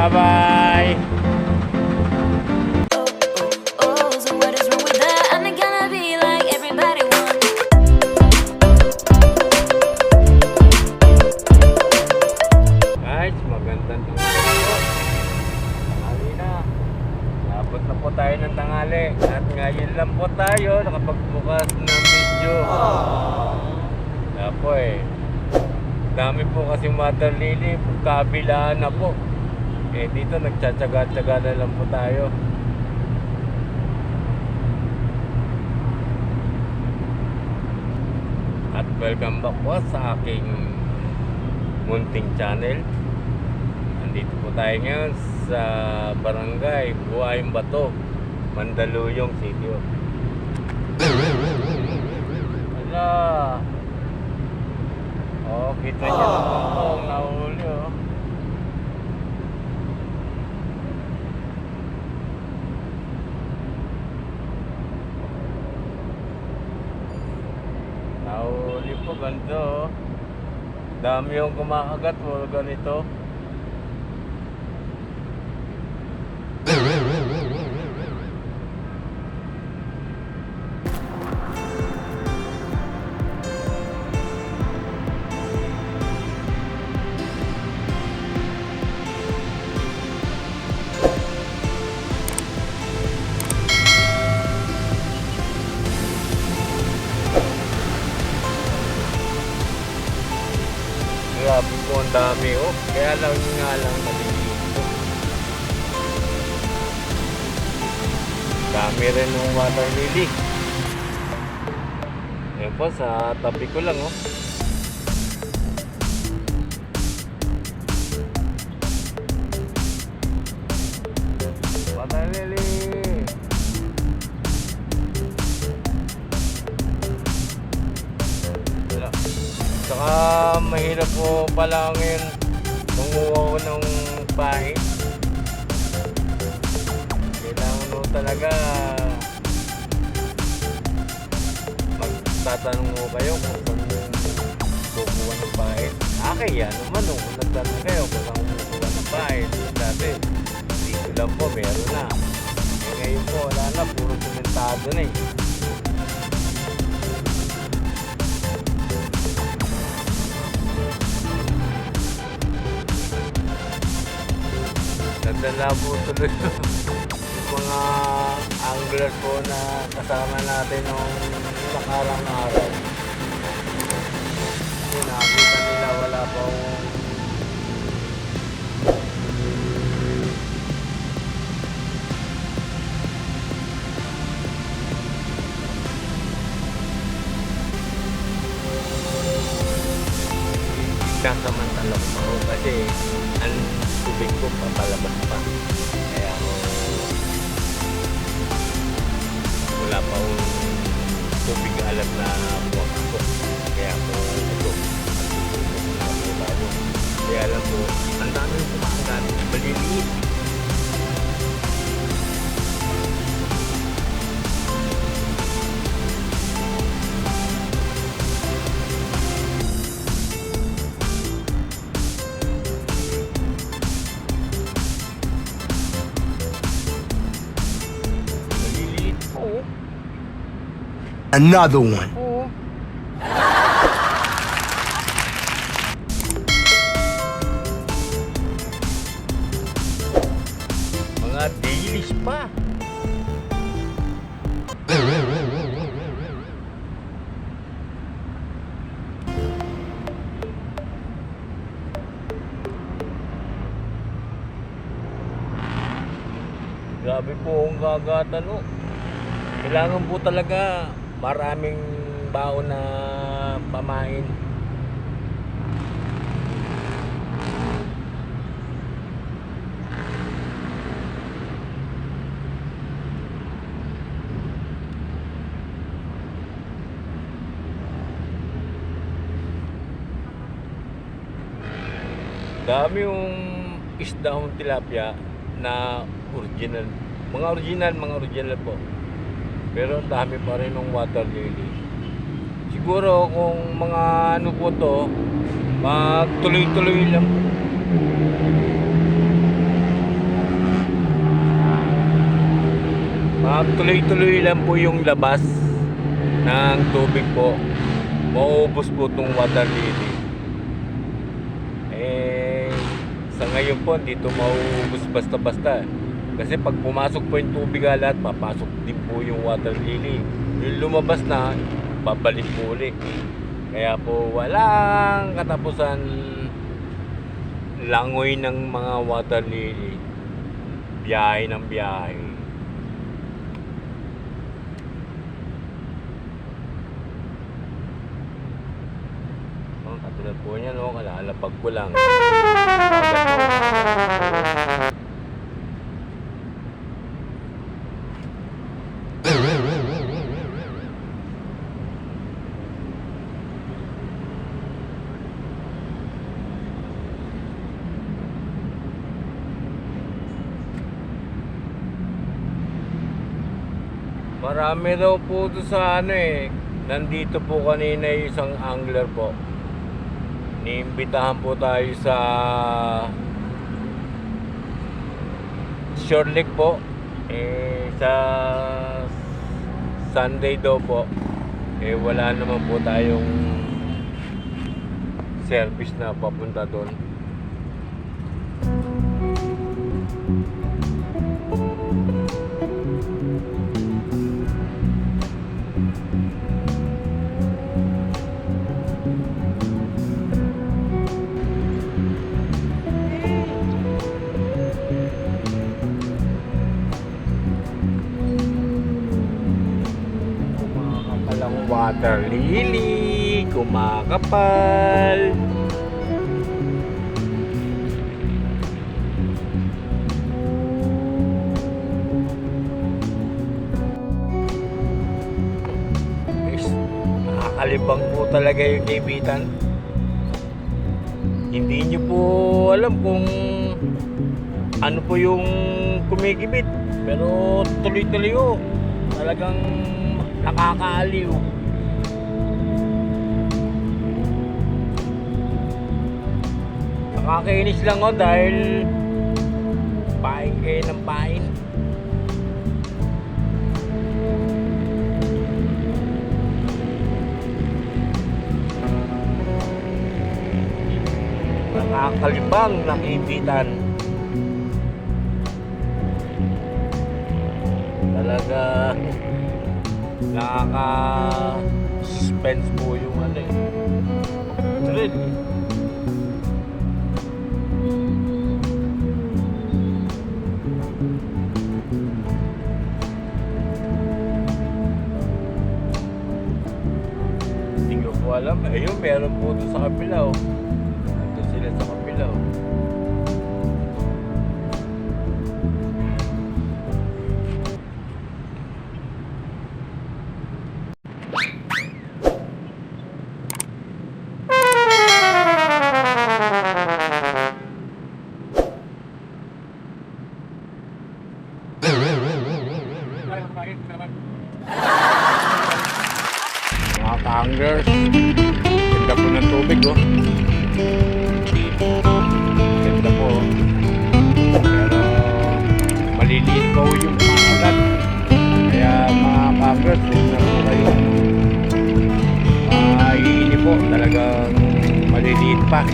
Bye! Bye-bye! Na. Na tayo ng tanghali. At ngayon lang po tayo nakapagbukas ng video. Kaya po eh. Dami po kasi water lily. Kabilaan na po. Eh dito nagtsatsaga-tsaga na lang po tayo. At welcome back po sa aking munting channel. Nandito po tayo ngayon sa barangay Buhayong Bato, Mandaluyong City. oh. Wala. Oh, kita niyo po ang nahuli oh. Nahuli po ganito oh. Dami yung kumakagat mo ganito. Kaya lang nga lang maliliit. Dami rin ng water lily. Ayan po, sa tabi ko lang oh. Water lily! Saka mahirap po pala manguha ko ng pahit. Kailangan mo talaga magtatanong mo kayo kung saan kukuha ng pahit. Ah, kaya naman no, kung nagtanong kayo kung saan kukuha ng pahit. Dati, dito lang po, meron na. Eh, ngayon po, wala na, puro sementado na eh. Nadala po tuloy mga angler po na kasama natin nung nakarang araw. Kasi nakakita nila wala pa papalabas pa. Kaya ako wala pa akong tubig alam na buwag ako. Kaya ako ito. Kaya alam ko, ang dami yung Another one. Mga dailies pa. Grabe po ang gagatan oh. Kailangan po talaga maraming baon na pamain. Dami yung isda ng tilapia na original. Mga original, mga original po. Pero dami pa rin ng water lily. Siguro kung mga ano po to, magtuloy-tuloy lang. Magtuloy-tuloy lang po yung labas ng tubig po. Mauubos po itong water lily. Eh, sa ngayon po, hindi ito mauubos basta-basta. Kasi pag pumasok po yung tubig alat, papasok din po yung water lily. Yung lumabas na, babalik po ulit. Kaya po walang katapusan langoy ng mga water lily. Biyahe ng biyahe. Oh, katulad po niya, no? Kalalapag ko lang. Agad po. Marami daw po doon sa ano eh. Nandito po kanina isang angler po. Niimbitahan po tayo sa Shore Lake po. Eh, sa Sunday daw po. Eh, wala naman po tayong service na papunta doon. Water lily, kumakapal. Nakakalibang po talaga yung kaibitan. Hindi nyo po alam kung ano po yung kumikibit. Pero tuloy-tuloy po. Talagang nakakaaliw. Nakakainis lang oh dahil pain kayo ng pain. Nakakalibang nakibitan. Talaga nakaka-suspense po yung ano eh. Thrill. Alam. Ayun, meron po doon sa kabila oh. Po. Talagang maliliit pa.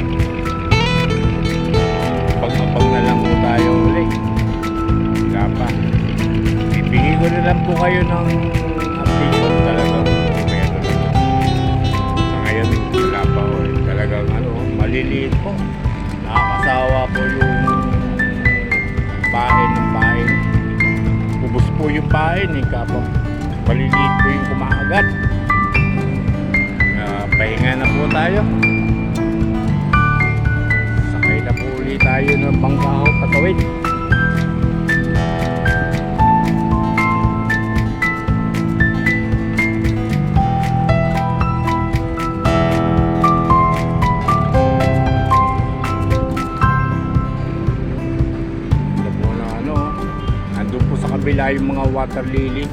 Pag-apag na lang po tayo ulit. Wala pa. Bibigay ko na lang po kayo ng update po talaga. Kaya tuloy. Sa ngayon, wala pa po. Talagang ano, maliliit po. Nakakasawa po yung pain ng pain. Ubus po yung pain eh, kapag maliliit po yung kumakagat. Tayo. Sakay na po ulit tayo ng bangkaho patawid. Ano, po sa kabila yung mga water lily.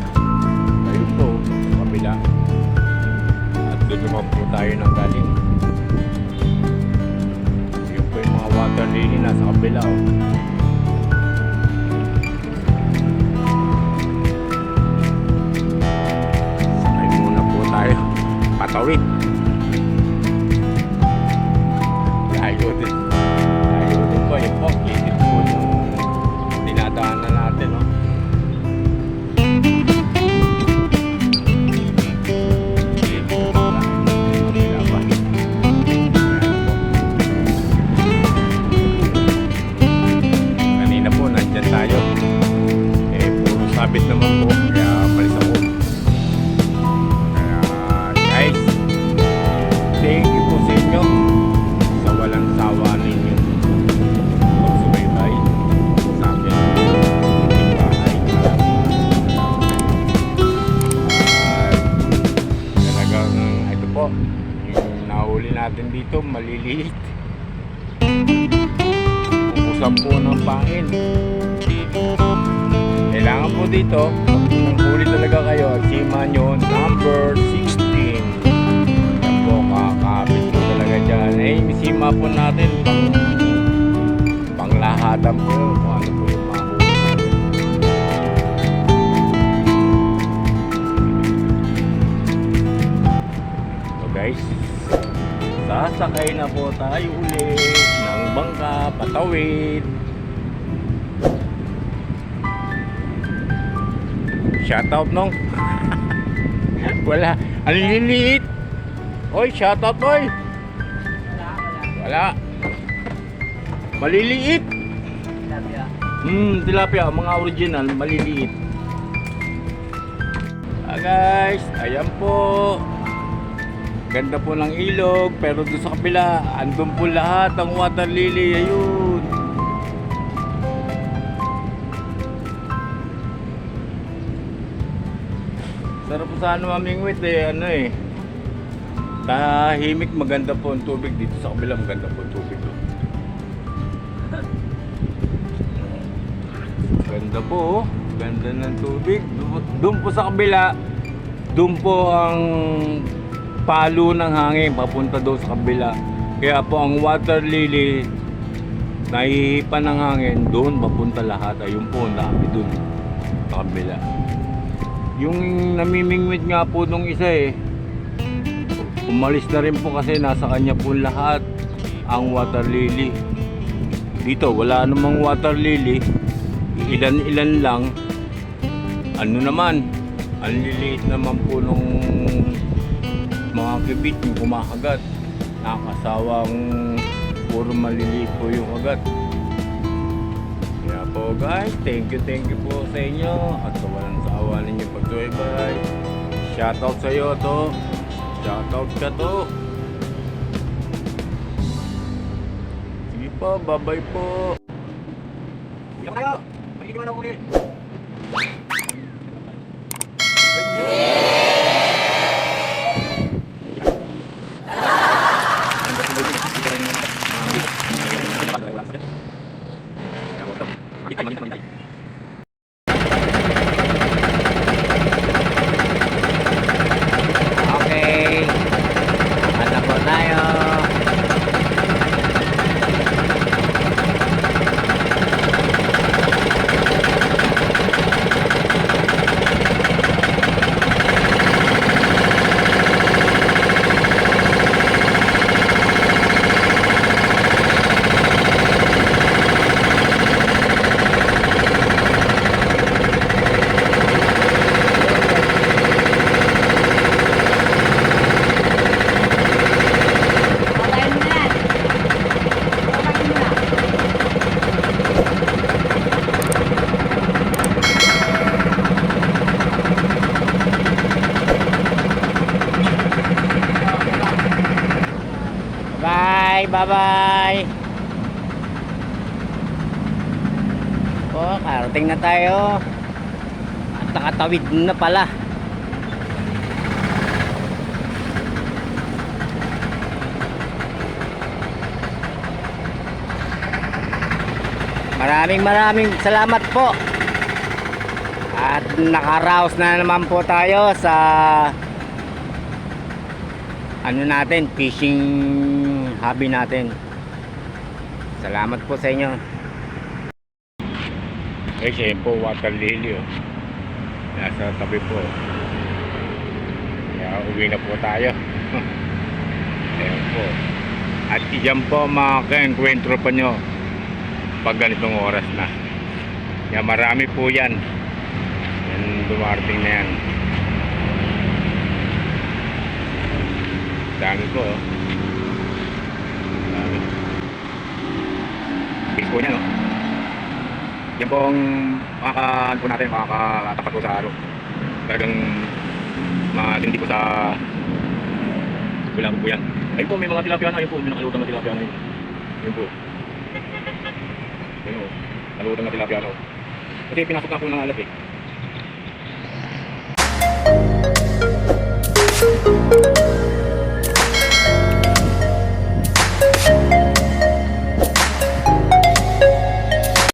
tayo ng galing. Yun po yung mga water lily nasa kabila oh. patawid. Layo din. Layo din ko yung forklift natin dito, maliliit. Ubusan po ng pangin. Kailangan po dito, kung talaga kayo, sima nyo, number 16. Yan po, kakapit po talaga dyan. Eh, sima po natin, pang, panglahatan po, kung ano po sasakay na po tayo ulit ng bangka, patawid. Shoutout nung. Wala. Ang liliit. Oy, shoutout oy. Wala. Maliliit. Hmm, tilapia, mga original, maliliit. Ah guys, ayan po. Ganda po ng ilog, pero doon sa kabila, andun po lahat ang water lily. Ayun. Sarap po sana mamingwit eh, ano eh. Tahimik, maganda po ang tubig dito sa kabila, maganda po ang tubig. oh. Ganda po, oh. ganda ng tubig. Doon po sa kabila, doon po ang palo ng hangin papunta doon sa kabila. Kaya po ang water lily, nahihipan ng hangin, doon papunta lahat. Ayun po, ang dami doon sa kabila. Yung namimingwit nga po nung isa eh, umalis na rin po kasi nasa kanya po lahat ang water lily. Dito, wala namang water lily. Ilan-ilan lang. Ano naman, ang liliit naman po nung mga kibit yung kumakagat. Nakakasawang puro maliliit po yung kagat. Kaya po guys, thank you, thank you po sa inyo at sa walang sawa ninyo pagsubaybay. Shoutout sa iyo to. Shoutout ka to. Sige po, bye-bye po. Hindi kayo. Magiging ulit. 何? Oh, karating na tayo. At nakatawid na pala. Maraming maraming salamat po. At nakaraos na naman po tayo sa ano natin, fishing hobby natin. Salamat po sa inyo. Ayun po, water lily oh. Nasa tabi po. Kaya uwi na po tayo. Ayan po. At iyan po mga ka-encuentro pa nyo pag ganitong oras na. Yan, marami po yan. Yan, dumarating na yan. Dami po, oh. Dami. Big po niya, no? yan po ang makaka po natin makakatapat po sa araw. Talagang matindi po sa gulabo po yan. Ayun po may mga tilapia na ayun po may nakalutang na tilapia na yun ayun po. Ayun po nakalutang na tilapia na kasi pinasok na po ng alap eh. Thank you.